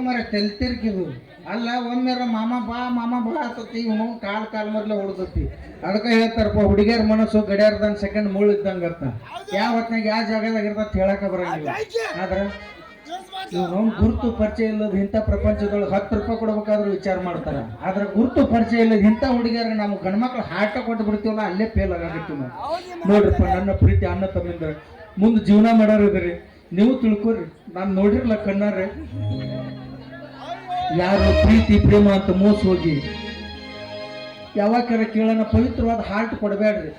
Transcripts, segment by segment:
ಮರ ತೆಲ್ತಿರ್ಕಿದು ಅಲ್ಲ, ಒಮ್ಮೆರ ಮಾಮ ಬಾ ಮಾಮ ಬಾ ಆತತಿ ಇವನು ಕಾಲ್ ಕಾಲ್ ಮೊದ್ಲೆ ಹೊಡ್ದತಿ. ಅದಕ್ಕೆ ಹೇಳ್ತಾರಪ್ಪ, ಹುಡುಗಿಯರ ಮನಸ್ಸು ಗಡಿಯಾರದಂಗ್ ಸೆಕೆಂಡ್ ಮುಳ್ಳಿದ್ದಂಗೆ ಅರ್ಥ. ಯಾವ ಹೊತ್ನಾಗ ಯಾವ ಜಾಗದಾಗ ಇರ್ತ ಹೇಳಕ ಬರಂಗಿಲ್ಲ. ಆದ್ರೆ, ಇವನು ಗುರುತು ಪರಿಚಯ ಇಲ್ಲದ ಇಂಥ ಪ್ರಪಂಚದೊಳಗೆ ಹತ್ತು ರೂಪಾಯಿ ಕೊಡ್ಬೇಕಾದ್ರೂ ವಿಚಾರ ಮಾಡ್ತಾರ. ಆದ್ರೆ ಗುರುತು ಪರಿಚಯ ಇಲ್ಲದ ಇಂಥ ಹುಡುಗಿಯರಿಗೆ ನಾವು ಗಂಡ್ಮಕ್ಳು ಹಾಟ ಕೊಟ್ಟು ಬಿಡ್ತೀವಲ್ಲ, ಅಲ್ಲೇ ಫೇಲ್ ಆಗತ್ತಿವಿ ನಾವು. ನೋಡ್ರಪ್ಪ, ನನ್ನ ಪ್ರೀತಿ ಅನ್ನ ತಮ್ಮಿಂದ. ಮುಂದೆ ಜೀವನ ಮಾಡೋರು ಇದ್ರಿ. ನೀವು ತಿಳ್ಕೊರಿ. ನಾನು ನೋಡಿರ್ಲ ಕಣ್ಣಾರೆ. ಯಾರು ಪ್ರೀತಿ, ಪ್ರೇಮ ಅಂತ ಮೋಸ ಹೋಗಿ, ಯಾವಾಗ ಕೇಳೋಣ, ಪವಿತ್ರವಾದ ಹಾರ್ಟ್ ಕೊಡಬೇಡ್ರಿ.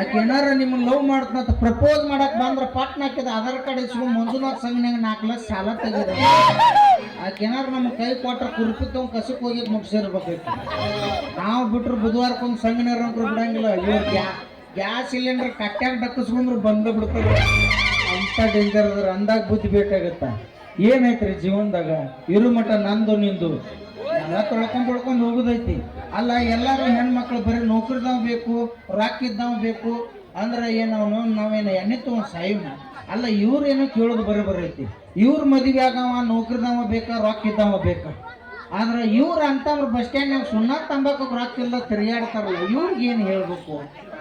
ಆಕೆ ಏನಾರ ನಿಮ್ಮನ್ನ ಲವ್ ಮಾಡ್ತಂತ ಪ್ರಪೋಸ್ ಮಾಡಕ್ ಬಂದ್ರೆ ಪಟ್ನ ಹಾಕಿದ ಆಧಾರ್ ಕಾರ್ಡ್ ಇಸ್ಕೊಂಡು ಮಂಜುನಾಥ್ ಸಂಘನ್ಯಾಗ ನಾಲ್ಕು ಲಕ್ಷ ಸಾಲ ತೆಗೆದ. ಆಕೆ ನಮ್ಮ ಕೈ ಕೊಟ್ಟರೆ ಕುರುಪಿ ತಗೊಂಡ್ ಕಸಕ್ಕೆ ಹೋಗಿ ಮುಗಿಸಿರ್ಬೇಕೈತಿ ನಾವು ಬಿಟ್ರು ಬುಧವಾರಕ್ಕೊಂದು ಸಂಘನರ ಅಂದ್ರೆ ಬಿಡಂಗಿಲ್ಲ. ಇವ್ರು ಗ್ಯಾ ಗ್ಯಾಸ್ ಸಿಲಿಂಡರ್ ಕಟ್ಟಾಗ ಡಕ್ಕಿಸ್ಕೊಂಡ್ರು ಬಂದು ಬಿಡ್ತಾರೆ ಅಂತ ಡೇಂಜರ್ ಅದ್ರ ಅಂದಾಗ ಬುದ್ಧಿ ಬೇಕಾಗತ್ತ. ಏನೈತ್ರಿ ಜೀವನದಾಗ? ಇರು ಮಠ ನಂದು ನಿಂದು. ಎಲ್ಲ ತೊಳ್ಕೊಂಡ್ ತೊಳ್ಕೊಂಡ್ ಹೋಗುದೈತಿ. ಅಲ್ಲ, ಎಲ್ಲಾರು ಹೆಣ್ಮಕ್ಳು ಬರೀ ನೌಕರಿದವ್ ಬೇಕು ರೊಕ್ಕ ಇದ್ದಾವ್ ಬೇಕು. ಅಂದ್ರೆ ಏನವನು ನಾವೇನು ಎಣ್ಣೆ ತಗೊಂಡ್ ಸಾಯಿವ್ನ ಅಲ್ಲ ಇವ್ರೇನೋ ಕೇಳೋದು ಬರೀ ಬರೈತಿ. ಇವ್ರ ಮದುವೆ ಆಗವ, ನೌಕರಿದವ ಬೇಕಾ ರೊಕ್ಕ ಇದ್ದವ ಬೇಕಾ? ಆದ್ರೆ ಇವ್ರ ಅಂತವ್ರು ಬಸ್ ಸ್ಟ್ಯಾಂಡ್ನಾಗ ಸುಣ್ಣ ತಂಬಾಕು ರೊಕ್ಕ ಇಲ್ಲ ತಿರುಗಾಡ್ತಾರಲ್ಲ ಇವ್ರಿಗೆ ಏನು ಹೇಳ್ಬೇಕು?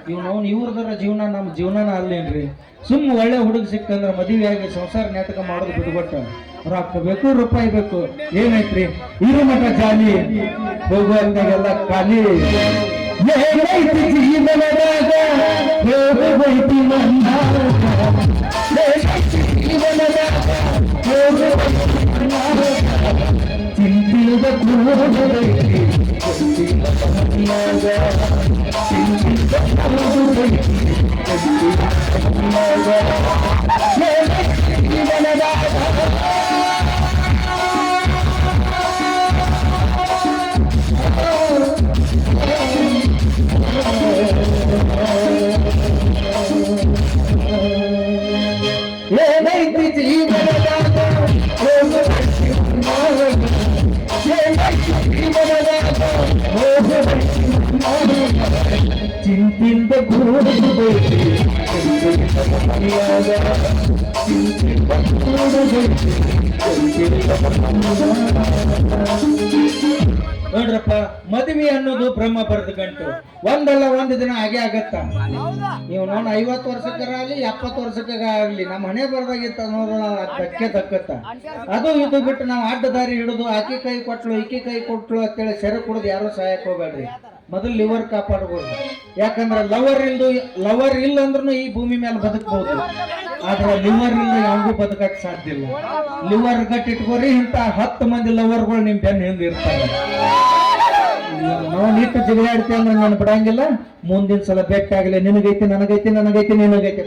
ಇವ್ನವ್ನು ಇವ್ರದರ ಜೀವನ ನಮ್ಮ ಜೀವನನ ಅಲ್ಲೇನ್ರಿ? ಸುಮ್ಮ ಒಳ್ಳೆ ಹುಡುಗ ಸಿಕ್ಕಂದ್ರೆ ಮದುವೆ ಆಗಿ ಸಂಸಾರ ನಾಟಕ ಮಾಡೋದು ಬಿಟ್ಕೊಟ್ಟ ರೊಕ್ಕ ಬೇಕು ರೂಪಾಯಿ ಬೇಕು. ಏನೈತ್ರಿ ಇರು ಮಠ ಜಾಲಿ. ಹೋಗುವಂತಾಗೆಲ್ಲ ಖಾಲಿ. ಏನೈತಿ ಜೀವನದಾಗ ನನ್ನ ಏನೈತಿ ಜೀವನದಾಗ ಹೋಗಬೈತಿ ಏನೈತಿ ಜೀವನದಾಗ ಹೋಗಬೈತಿ ನನ್ನ ಏನೈತಿ ನೋಡ್ರಪ್ಪ ಮದುವೆ ಅನ್ನೋದು ಬ್ರಹ್ಮ ಬರೆದ ಗಂಟು. ಒಂದಲ್ಲ ಒಂದ್ ದಿನ ಹಾಗೆ ಆಗತ್ತ? ನೀವು ನಾನು ಐವತ್ತು ವರ್ಷಕ್ಕಾಗಲಿ ಎಪ್ಪತ್ತು ವರ್ಷಕ್ಕಾಗಲಿ ನಮ್ಮ ಹಣೆ ಬರ್ದಾಗಿತ್ತ ಅನ್ನೋದು ಧಕ್ಕೆ ದಕ್ಕತ್ತ ಅದು ಇದು ಬಿಟ್ಟು ನಾವು ಅಡ್ಡ ದಾರಿ ಹಿಡಿದು ಆಕೆ ಕೈ ಕೊಟ್ಲು ಈಕೆ ಕೈ ಕೊಟ್ಲು ಅಂತೇಳಿ ಸೆರೆ ಕುಡಿದು ಯಾರು ಸಹಾಯಕ್ಕೆ ಹೋಗ್ಬೇಡ್ರಿ. ಮೊದಲು ಲಿವರ್ ಕಾಪಾಡ್ಬೋದು. ಯಾಕಂದ್ರೆ ಲವರ್ ಇಲ್ದು ಲವರ್ ಇಲ್ಲ ಅಂದ್ರೂ ಈ ಭೂಮಿ ಮೇಲೆ ಬದುಕಬಹುದು ಆದ್ರೆ ಲಿವರ್ ಇಲ್ಲ ಯಾರಿಗೂ ಬದುಕಕ್ ಸಾಧ್ಯ ಇಲ್ಲ. ಲಿವರ್ ಗಟ್ಟಿಟ್ಕೋರಿ ಇಂತ ಹತ್ತು ಮಂದಿ ಲವರ್ಗಳು ನಿಮ್ ಬೆನ್ನ ಹಿಂದೆ ಇರ್ತಾರೆ. ನಾವು ನಿಟ್ಟು ಜಗಳಾಡ್ತೀವಿ ಅಂದ್ರೆ ನಾನು ಬಿಡಂಗಿಲ್ಲ. ಮುಂದಿನ ಸಲ ಬೆಟ್ಟ ಆಗಲಿ ನಿನಗೈತಿ, ನನಗೈತಿ ನನಗೈತಿ, ನಿನಗೈತಿ.